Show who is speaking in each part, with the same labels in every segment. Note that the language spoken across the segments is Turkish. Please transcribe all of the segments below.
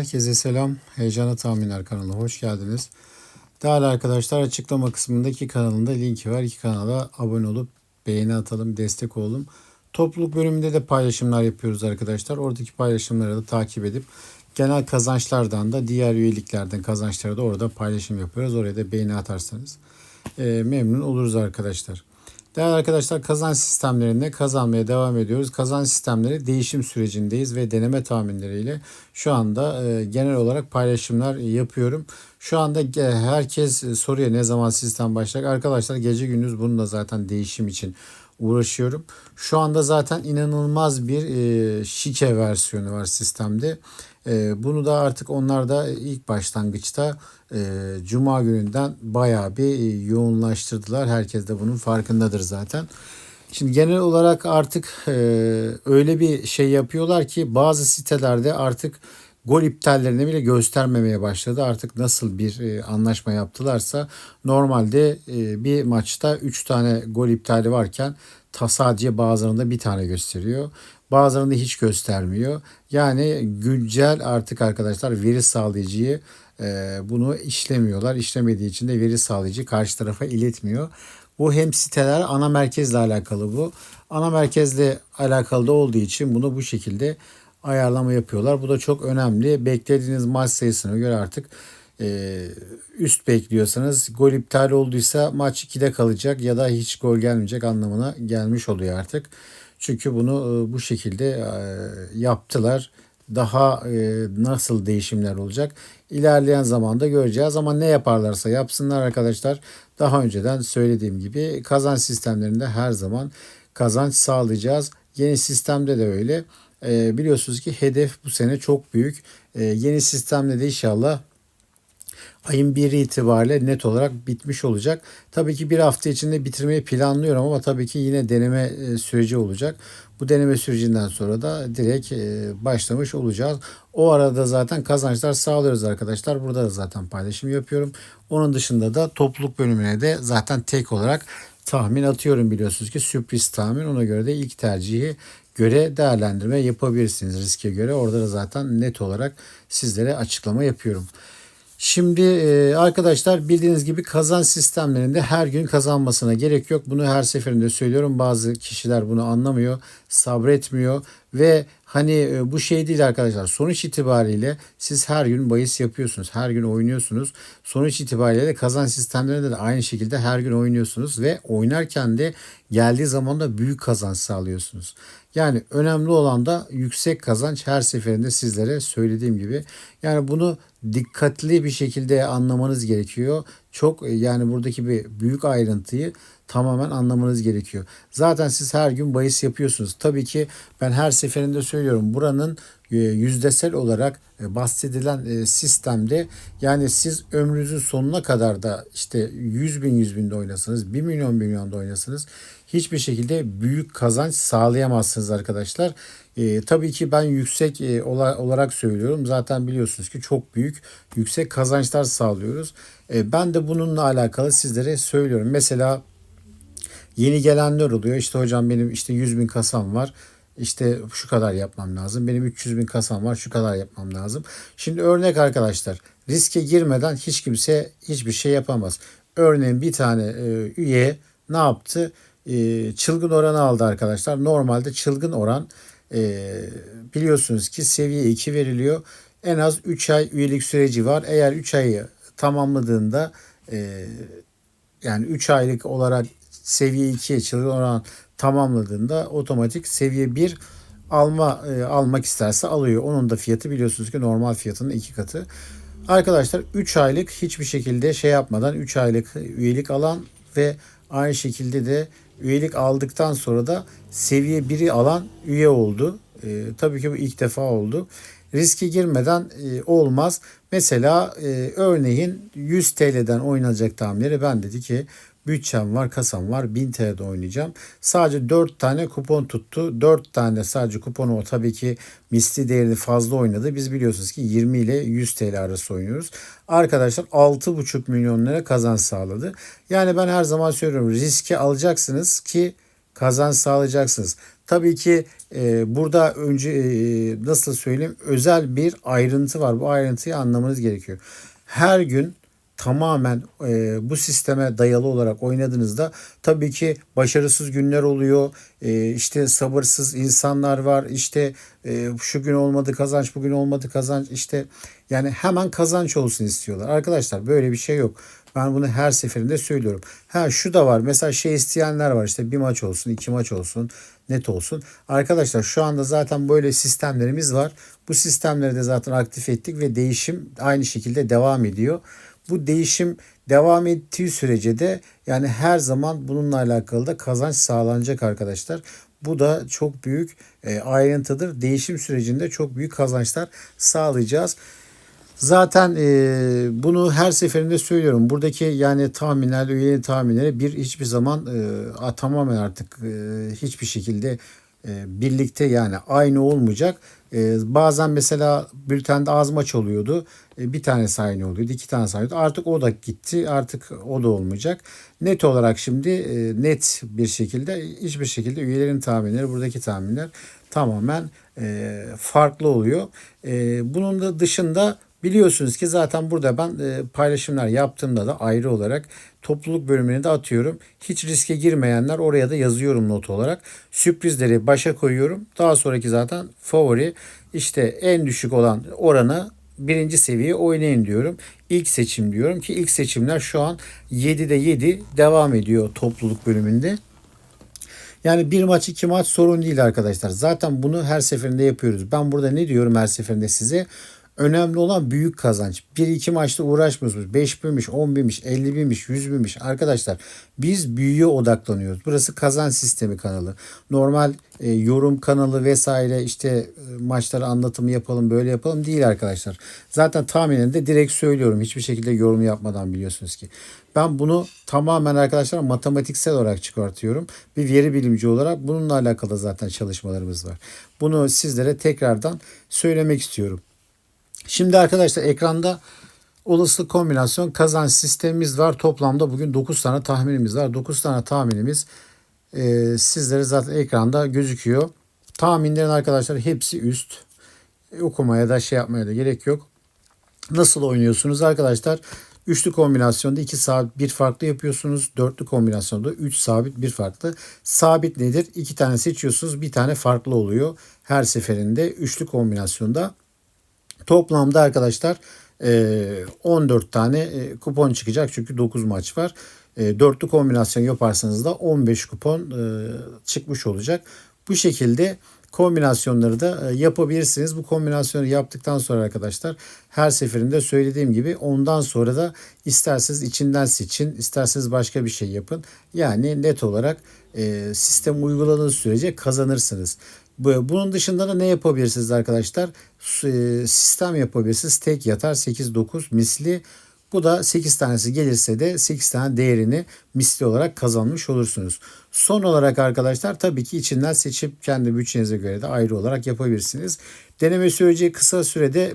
Speaker 1: Herkese selam. Heyecana Tahminler kanalına hoş geldiniz. Değerli arkadaşlar açıklama kısmındaki kanalında linki var. İki kanala abone olup beğeni atalım, destek olalım. Topluluk bölümünde de paylaşımlar yapıyoruz arkadaşlar. Oradaki paylaşımları da takip edip genel kazançlardan da diğer üyeliklerden kazançları da orada paylaşım yapıyoruz. Oraya da beğeni atarsanız e, memnun oluruz arkadaşlar. Değerli arkadaşlar kazanç sistemlerinde kazanmaya devam ediyoruz. Kazanç sistemleri değişim sürecindeyiz ve deneme tahminleriyle şu anda e, genel olarak paylaşımlar yapıyorum. Şu anda ge- herkes soruyor ne zaman sistem başlayacak. Arkadaşlar gece gündüz bununla zaten değişim için uğraşıyorum. Şu anda zaten inanılmaz bir e, şike versiyonu var sistemde. E, bunu da artık onlar da ilk başlangıçta e, Cuma gününden bayağı bir e, yoğunlaştırdılar. Herkes de bunun farkındadır zaten. Şimdi genel olarak artık e, öyle bir şey yapıyorlar ki bazı sitelerde artık gol iptallerini bile göstermemeye başladı. Artık nasıl bir e, anlaşma yaptılarsa normalde e, bir maçta 3 tane gol iptali varken ta bazılarında bir tane gösteriyor. Bazılarında hiç göstermiyor. Yani güncel artık arkadaşlar veri sağlayıcıyı e, bunu işlemiyorlar. İşlemediği için de veri sağlayıcı karşı tarafa iletmiyor. Bu hem siteler ana merkezle alakalı bu. Ana merkezle alakalı da olduğu için bunu bu şekilde ayarlama yapıyorlar. Bu da çok önemli. Beklediğiniz maç sayısına göre artık e, üst bekliyorsanız gol iptal olduysa maç 2'de kalacak ya da hiç gol gelmeyecek anlamına gelmiş oluyor artık. Çünkü bunu e, bu şekilde e, yaptılar. Daha e, nasıl değişimler olacak ilerleyen zamanda göreceğiz ama ne yaparlarsa yapsınlar arkadaşlar. Daha önceden söylediğim gibi kazanç sistemlerinde her zaman kazanç sağlayacağız. Yeni sistemde de öyle. E, biliyorsunuz ki hedef bu sene çok büyük. E, yeni sistemde de inşallah ayın 1'i itibariyle net olarak bitmiş olacak. Tabii ki bir hafta içinde bitirmeyi planlıyorum ama tabii ki yine deneme e, süreci olacak. Bu deneme sürecinden sonra da direkt e, başlamış olacağız. O arada zaten kazançlar sağlıyoruz arkadaşlar. Burada da zaten paylaşım yapıyorum. Onun dışında da topluluk bölümüne de zaten tek olarak tahmin atıyorum biliyorsunuz ki sürpriz tahmin. Ona göre de ilk tercihi göre değerlendirme yapabilirsiniz riske göre. Orada da zaten net olarak sizlere açıklama yapıyorum. Şimdi e, arkadaşlar bildiğiniz gibi kazan sistemlerinde her gün kazanmasına gerek yok. Bunu her seferinde söylüyorum. Bazı kişiler bunu anlamıyor, sabretmiyor ve hani e, bu şey değil arkadaşlar. Sonuç itibariyle siz her gün bahis yapıyorsunuz. Her gün oynuyorsunuz. Sonuç itibariyle de kazan sistemlerinde de aynı şekilde her gün oynuyorsunuz ve oynarken de geldiği zaman da büyük kazanç sağlıyorsunuz. Yani önemli olan da yüksek kazanç her seferinde sizlere söylediğim gibi. Yani bunu dikkatli bir şekilde anlamanız gerekiyor. Çok yani buradaki bir büyük ayrıntıyı tamamen anlamanız gerekiyor. Zaten siz her gün bahis yapıyorsunuz. Tabii ki ben her seferinde söylüyorum buranın e, yüzdesel olarak e, bahsedilen e, sistemde yani siz ömrünüzün sonuna kadar da işte 100 bin 100 binde oynasınız 1 milyon 1 milyonda oynasınız hiçbir şekilde büyük kazanç sağlayamazsınız arkadaşlar. E, tabii ki ben yüksek e, olarak söylüyorum. Zaten biliyorsunuz ki çok büyük yüksek kazançlar sağlıyoruz. E, ben de bununla alakalı sizlere söylüyorum. Mesela yeni gelenler oluyor. İşte hocam benim işte 100 bin kasam var. İşte şu kadar yapmam lazım. Benim 300 bin kasam var. Şu kadar yapmam lazım. Şimdi örnek arkadaşlar. Riske girmeden hiç kimse hiçbir şey yapamaz. Örneğin bir tane e, üye ne yaptı? E, çılgın oranı aldı arkadaşlar. Normalde çılgın oran e, biliyorsunuz ki seviye 2 veriliyor. En az 3 ay üyelik süreci var. Eğer 3 ayı tamamladığında yani 3 aylık olarak seviye 2'ye çılgın oran tamamladığında otomatik seviye 1 alma e, almak isterse alıyor. Onun da fiyatı biliyorsunuz ki normal fiyatının iki katı. Arkadaşlar 3 aylık hiçbir şekilde şey yapmadan 3 aylık üyelik alan ve aynı şekilde de üyelik aldıktan sonra da seviye 1'i alan üye oldu. E, tabii ki bu ilk defa oldu. Riske girmeden e, olmaz. Mesela e, örneğin 100 TL'den oynanacak tahminleri ben dedi ki bütçem var, kasam var. 1000 TL'de oynayacağım. Sadece 4 tane kupon tuttu. 4 tane sadece kuponu o tabii ki misli değerini fazla oynadı. Biz biliyorsunuz ki 20 ile 100 TL arası oynuyoruz. Arkadaşlar 6,5 milyon lira kazanç sağladı. Yani ben her zaman söylüyorum riski alacaksınız ki kazanç sağlayacaksınız. Tabii ki e, burada önce e, nasıl söyleyeyim özel bir ayrıntı var. Bu ayrıntıyı anlamanız gerekiyor. Her gün tamamen e, bu sisteme dayalı olarak oynadığınızda tabii ki başarısız günler oluyor. E, işte sabırsız insanlar var. İşte e, şu gün olmadı kazanç, bugün olmadı kazanç. İşte yani hemen kazanç olsun istiyorlar. Arkadaşlar böyle bir şey yok. Ben bunu her seferinde söylüyorum. Ha şu da var. Mesela şey isteyenler var. işte bir maç olsun, iki maç olsun, net olsun. Arkadaşlar şu anda zaten böyle sistemlerimiz var. Bu sistemleri de zaten aktif ettik ve değişim aynı şekilde devam ediyor. Bu değişim devam ettiği sürece de yani her zaman bununla alakalı da kazanç sağlanacak arkadaşlar. Bu da çok büyük e, ayrıntıdır. Değişim sürecinde çok büyük kazançlar sağlayacağız. Zaten e, bunu her seferinde söylüyorum. Buradaki yani tahminler, üyelerin tahminleri bir hiçbir zaman e, tamamen artık e, hiçbir şekilde e, birlikte yani aynı olmayacak. E, bazen mesela bültende az maç oluyordu. E, bir tanesi aynı oluyordu, iki tanesi aynı oluyordu. Artık o da gitti. Artık o da olmayacak. Net olarak şimdi e, net bir şekilde hiçbir şekilde üyelerin tahminleri, buradaki tahminler tamamen e, farklı oluyor. E, bunun da dışında Biliyorsunuz ki zaten burada ben e, paylaşımlar yaptığımda da ayrı olarak topluluk bölümüne de atıyorum. Hiç riske girmeyenler oraya da yazıyorum not olarak. Sürprizleri başa koyuyorum. Daha sonraki zaten favori işte en düşük olan oranı birinci seviye oynayın diyorum. İlk seçim diyorum ki ilk seçimler şu an 7'de 7 devam ediyor topluluk bölümünde. Yani bir maç iki maç sorun değil arkadaşlar. Zaten bunu her seferinde yapıyoruz. Ben burada ne diyorum her seferinde size? Önemli olan büyük kazanç. Bir iki maçta uğraşmıyorsunuz. 5 binmiş, 10 binmiş, 50 binmiş, 100 binmiş. Arkadaşlar biz büyüye odaklanıyoruz. Burası kazanç sistemi kanalı. Normal e, yorum kanalı vesaire işte e, maçları anlatımı yapalım böyle yapalım değil arkadaşlar. Zaten tahminen de direkt söylüyorum. Hiçbir şekilde yorum yapmadan biliyorsunuz ki. Ben bunu tamamen arkadaşlar matematiksel olarak çıkartıyorum. Bir veri bilimci olarak bununla alakalı zaten çalışmalarımız var. Bunu sizlere tekrardan söylemek istiyorum. Şimdi arkadaşlar ekranda olası kombinasyon kazanç sistemimiz var. Toplamda bugün 9 tane tahminimiz var. 9 tane tahminimiz e, sizlere zaten ekranda gözüküyor. Tahminlerin arkadaşlar hepsi üst. E, okumaya da şey yapmaya da gerek yok. Nasıl oynuyorsunuz arkadaşlar? Üçlü kombinasyonda iki sabit bir farklı yapıyorsunuz. Dörtlü kombinasyonda üç sabit bir farklı. Sabit nedir? İki tane seçiyorsunuz. Bir tane farklı oluyor. Her seferinde üçlü kombinasyonda Toplamda arkadaşlar 14 e, tane e, kupon çıkacak çünkü 9 maç var. E, dörtlü kombinasyon yaparsanız da 15 kupon çıkmış olacak. Bu şekilde kombinasyonları da yapabilirsiniz. Bu kombinasyonu yaptıktan sonra arkadaşlar her seferinde söylediğim gibi ondan sonra da isterseniz içinden seçin, isterseniz başka bir şey yapın. Yani net olarak sistem uyguladığı sürece kazanırsınız. Bunun dışında da ne yapabilirsiniz arkadaşlar? E, sistem yapabilirsiniz. Tek yatar 8-9 misli. Bu da 8 tanesi gelirse de 8 tane değerini misli olarak kazanmış olursunuz. Son olarak arkadaşlar tabii ki içinden seçip kendi bütçenize göre de ayrı olarak yapabilirsiniz. Deneme süreci kısa sürede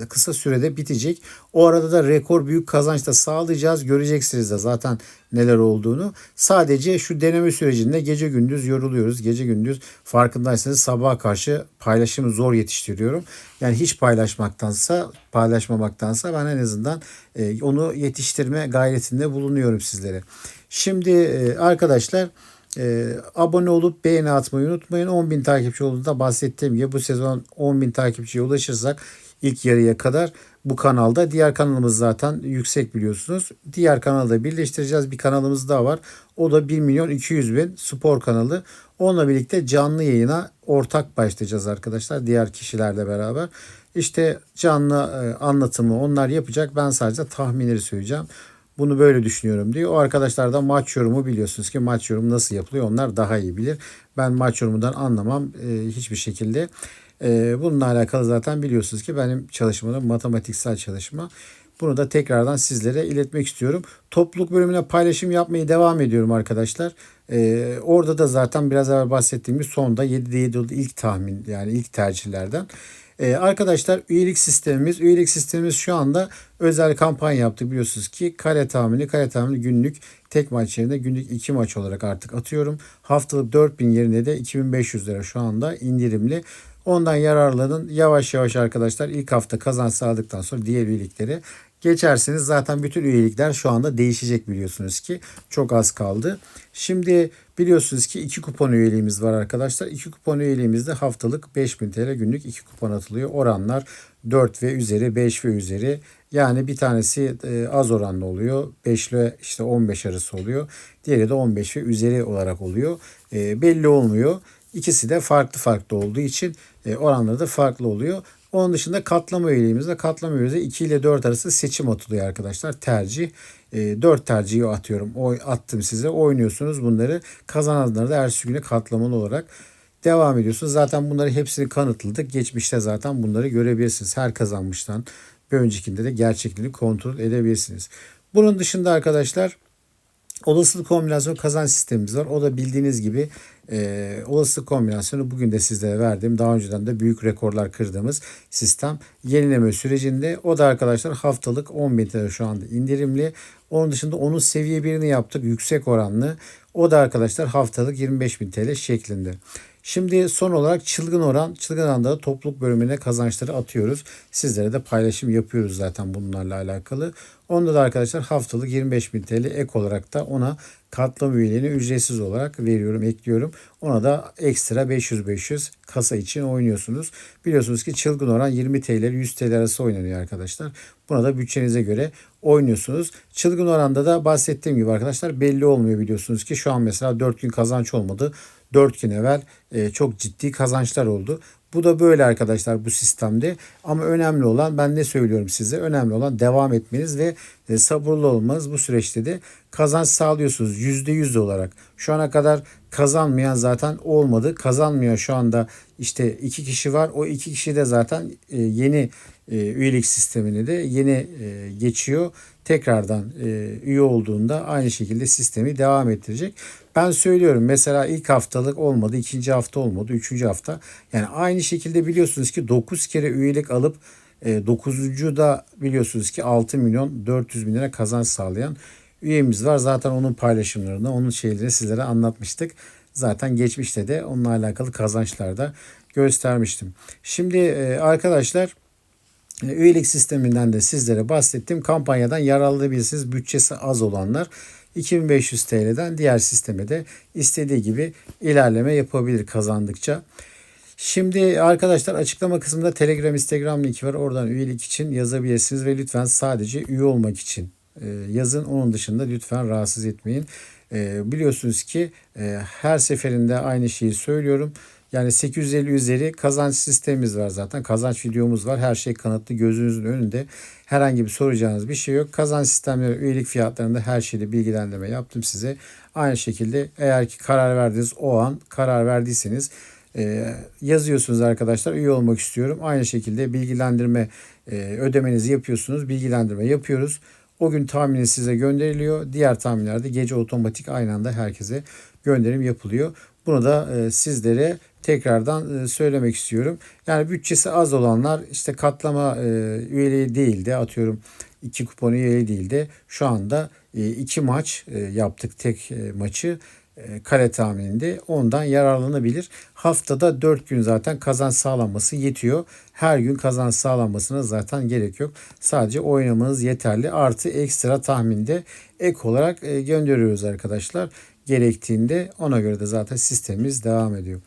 Speaker 1: e, kısa sürede bitecek. O arada da rekor büyük kazanç da sağlayacağız. Göreceksiniz de zaten neler olduğunu. Sadece şu deneme sürecinde gece gündüz yoruluyoruz. Gece gündüz farkındaysanız sabaha karşı paylaşımı zor yetiştiriyorum. Yani hiç paylaşmaktansa paylaşmamaktansa ben en azından e, onu yetiştirme gayretinde bulunuyorum sizlere. Şimdi e, arkadaşlar e, abone olup beğeni atmayı unutmayın. 10.000 takipçi olduğunda bahsettiğim gibi bu sezon 10.000 takipçiye ulaşırsak ilk yarıya kadar bu kanalda. Diğer kanalımız zaten yüksek biliyorsunuz. Diğer kanalda birleştireceğiz. Bir kanalımız daha var. O da 1 milyon 200 bin spor kanalı. Onunla birlikte canlı yayına ortak başlayacağız arkadaşlar. Diğer kişilerle beraber. İşte canlı e, anlatımı onlar yapacak. Ben sadece tahminleri söyleyeceğim. Bunu böyle düşünüyorum diyor. O arkadaşlar da maç yorumu biliyorsunuz ki maç yorumu nasıl yapılıyor onlar daha iyi bilir. Ben maç yorumundan anlamam e, hiçbir şekilde. E, bununla alakalı zaten biliyorsunuz ki benim çalışmalarım matematiksel çalışma. Bunu da tekrardan sizlere iletmek istiyorum. Topluluk bölümüne paylaşım yapmayı devam ediyorum arkadaşlar. Ee, orada da zaten biraz evvel bahsettiğimiz sonda 7'de 7 oldu ilk tahmin yani ilk tercihlerden. Ee, arkadaşlar üyelik sistemimiz, üyelik sistemimiz şu anda özel kampanya yaptık biliyorsunuz ki kare tahmini, kare tahmini günlük tek maç yerine günlük iki maç olarak artık atıyorum. Haftalık 4000 yerine de 2500 lira şu anda indirimli. Ondan yararlanın. Yavaş yavaş arkadaşlar ilk hafta kazanç sağladıktan sonra diğer üyelikleri geçersiniz. Zaten bütün üyelikler şu anda değişecek biliyorsunuz ki. Çok az kaldı. Şimdi biliyorsunuz ki iki kupon üyeliğimiz var arkadaşlar. İki kupon üyeliğimizde haftalık 5000 TL günlük iki kupon atılıyor. Oranlar 4 ve üzeri 5 ve üzeri. Yani bir tanesi e, az oranlı oluyor. 5 ile işte 15 arası oluyor. Diğeri de 15 ve üzeri olarak oluyor. E, belli olmuyor. İkisi de farklı farklı olduğu için e, oranları da farklı oluyor. Onun dışında katlama üyeliğimizde katlama üyeliğimizde 2 ile 4 arası seçim atılıyor arkadaşlar. Tercih. E, 4 tercihi atıyorum. Oy, attım size. Oynuyorsunuz bunları. Kazananları da ertesi güne katlamalı olarak devam ediyorsunuz. Zaten bunları hepsini kanıtladık. Geçmişte zaten bunları görebilirsiniz. Her kazanmıştan bir öncekinde de gerçekliğini kontrol edebilirsiniz. Bunun dışında arkadaşlar Olasılık kombinasyon kazanç sistemimiz var. O da bildiğiniz gibi e, olasılık kombinasyonu bugün de sizlere verdiğim daha önceden de büyük rekorlar kırdığımız sistem yenileme sürecinde. O da arkadaşlar haftalık 10 bin TL şu anda indirimli. Onun dışında onun seviye birini yaptık yüksek oranlı. O da arkadaşlar haftalık 25 bin TL şeklinde. Şimdi son olarak çılgın oran, çılgın oranda da topluluk bölümüne kazançları atıyoruz. Sizlere de paylaşım yapıyoruz zaten bunlarla alakalı. Onda da arkadaşlar haftalık 25 bin TL ek olarak da ona katlama üyeliğini ücretsiz olarak veriyorum, ekliyorum. Ona da ekstra 500-500 kasa için oynuyorsunuz. Biliyorsunuz ki çılgın oran 20 TL 100 TL arası oynanıyor arkadaşlar. Buna da bütçenize göre oynuyorsunuz. Çılgın oranda da bahsettiğim gibi arkadaşlar belli olmuyor biliyorsunuz ki şu an mesela 4 gün kazanç olmadı. 4 gün evvel e, çok ciddi kazançlar oldu. Bu da böyle arkadaşlar bu sistemde. Ama önemli olan ben ne söylüyorum size? Önemli olan devam etmeniz ve e, sabırlı olmanız. Bu süreçte de kazanç sağlıyorsunuz %100 olarak. Şu ana kadar kazanmayan zaten olmadı. Kazanmıyor şu anda işte iki kişi var. O iki kişi de zaten e, yeni e, üyelik sistemini de yeni e, geçiyor. Tekrardan e, üye olduğunda aynı şekilde sistemi devam ettirecek. Ben söylüyorum mesela ilk haftalık olmadı, ikinci hafta olmadı, üçüncü hafta. Yani aynı şekilde biliyorsunuz ki 9 kere üyelik alıp e, 9. da biliyorsunuz ki 6 milyon 400 bin lira kazanç sağlayan üyemiz var. Zaten onun paylaşımlarını, onun şeylerini sizlere anlatmıştık. Zaten geçmişte de onunla alakalı kazançlarda göstermiştim. Şimdi e, arkadaşlar üyelik sisteminden de sizlere bahsettim. Kampanyadan yararlanabilirsiniz. Bütçesi az olanlar 2500 TL'den diğer sisteme de istediği gibi ilerleme yapabilir kazandıkça. Şimdi arkadaşlar açıklama kısmında Telegram, Instagram linki var. Oradan üyelik için yazabilirsiniz ve lütfen sadece üye olmak için e, yazın. Onun dışında lütfen rahatsız etmeyin. E, biliyorsunuz ki her seferinde aynı şeyi söylüyorum. Yani 850 üzeri kazanç sistemimiz var zaten. Kazanç videomuz var. Her şey kanıtlı gözünüzün önünde. Herhangi bir soracağınız bir şey yok. Kazanç sistemleri üyelik fiyatlarında her şeyde bilgilendirme yaptım size. Aynı şekilde eğer ki karar verdiniz o an karar verdiyseniz e, yazıyorsunuz arkadaşlar üye olmak istiyorum. Aynı şekilde bilgilendirme e, ödemenizi yapıyorsunuz. Bilgilendirme yapıyoruz. O gün tahmini size gönderiliyor. Diğer tahminlerde gece otomatik aynı anda herkese gönderim yapılıyor. Bunu da e, sizlere tekrardan e, söylemek istiyorum. Yani bütçesi az olanlar işte katlama e, üyeliği değil de atıyorum iki kupon üyeliği değil de şu anda e, iki maç yaptık tek maçı kare tahmininde ondan yararlanabilir. Haftada 4 gün zaten kazanç sağlanması yetiyor. Her gün kazanç sağlanmasına zaten gerek yok. Sadece oynamanız yeterli. Artı ekstra tahminde ek olarak gönderiyoruz arkadaşlar. Gerektiğinde ona göre de zaten sistemimiz devam ediyor.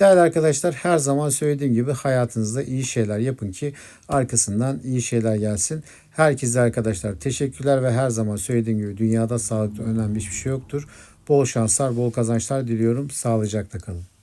Speaker 1: Değerli arkadaşlar her zaman söylediğim gibi hayatınızda iyi şeyler yapın ki arkasından iyi şeyler gelsin. Herkese arkadaşlar teşekkürler ve her zaman söylediğim gibi dünyada sağlıkta önemli hiçbir şey yoktur. Bol şanslar, bol kazançlar diliyorum. Sağlıcakla kalın.